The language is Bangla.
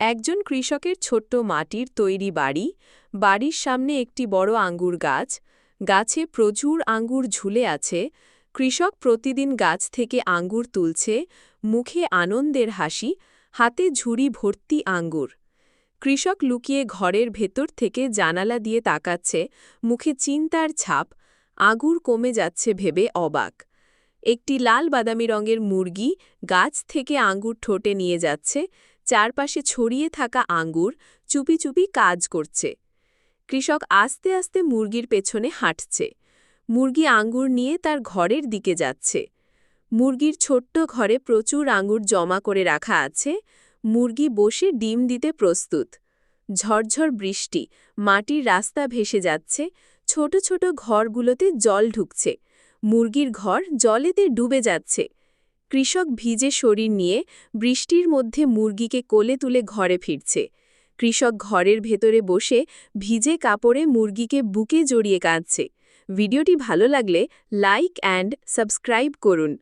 একজন কৃষকের ছোট্ট মাটির তৈরি বাড়ি, বাড়ির সামনে একটি বড় আঙ্গুর গাছ, গাছে প্রচুর আঙ্গুর ঝুলে আছে, কৃষক প্রতিদিন গাছ থেকে আঙ্গুর তুলছে, মুখে আনন্দের হাসি, হাতে ঝুড়ি ভর্তি আঙ্গুর। কৃষক লুকিয়ে ঘরের ভেতর থেকে জানালা দিয়ে তাকাচ্ছে, মুখে চিন্তার ছাপ আগুর কমে যাচ্ছে ভেবে অবাক। একটি লাল বাদামি রঙের মুরগি গাছ থেকে আঙ্গুর ঠোঁটে নিয়ে যাচ্ছে চারপাশে ছড়িয়ে থাকা আঙ্গুর চুপি চুপি কাজ করছে। কৃষক আস্তে আস্তে মুরগির পেছনে হাঁটছে। মুরগি আঙ্গুর নিয়ে তার ঘরের দিকে যাচ্ছে। মুরগির ছোট্ট ঘরে প্রচুর আঙ্গুর জমা করে রাখা আছে। মুরগি বসে ডিম দিতে প্রস্তুত। ঝরঝর বৃষ্টি, মাটির রাস্তা ভেসে যাচ্ছে, ছোট ছোট ঘরগুলোতে জল ঢুকছে। মুরগির ঘর জলেতে ডুবে যাচ্ছে। কৃষক ভিজে শরীর নিয়ে বৃষ্টির মধ্যে মুরগিকে কোলে তুলে ঘরে ফিরছে। কৃষক ঘরের ভেতরে বসে ভিজে কাপড়ে মুরগিকে বুকে জড়িয়ে কাঁদছে। ভিডিওটি ভালো লাগলে লাইক অ্যান্ড সাবস্ক্রাইব করুন।